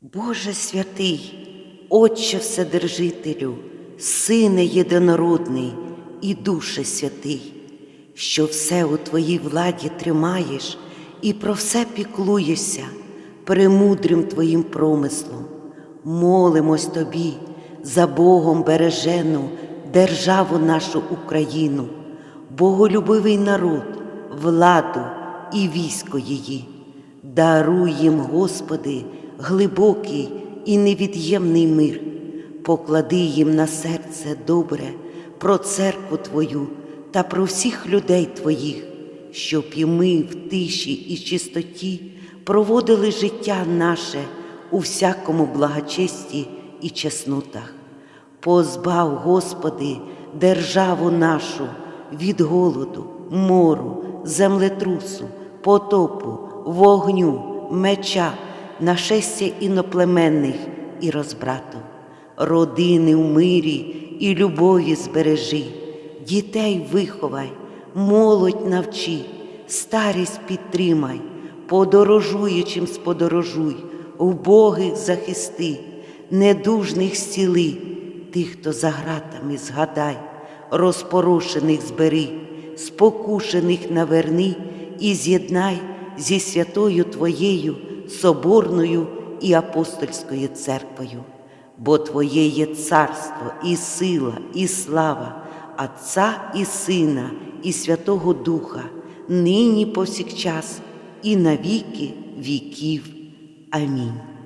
Боже святий, Отче Вседержителю, Сине єдинородний і Душе святий, що все у Твоїй владі тримаєш і про все піклуєшся премудрим Твоїм промислом. Молимось Тобі за Богом бережену державу нашу Україну, боголюбивий народ, владу і військо її. Даруй їм, Господи, глибокий і невід'ємний мир, поклади їм на серце добре про церкву Твою та про всіх людей Твоїх, щоб і ми в тиші і чистоті проводили життя наше у всякому благочесті і чеснотах. Позбав, Господи, державу нашу від голоду, мору, землетрусу, потопу, вогню, меча, нашестя іноплеменних і розбрату, родини в мирі і любові збережи, дітей виховай, молодь навчи, старість підтримай, подорожуючим сподорожуй, убогих захисти, недужних зціли, тих, хто за гратами згадай, розпорошених збери, спокушених наверни і з'єднай зі святою Твоєю соборною і апостольською церквою, бо Твоє є царство і сила, і слава, Отця і Сина, і Святого Духа, нині повсякчас, і навіки віків. Амінь.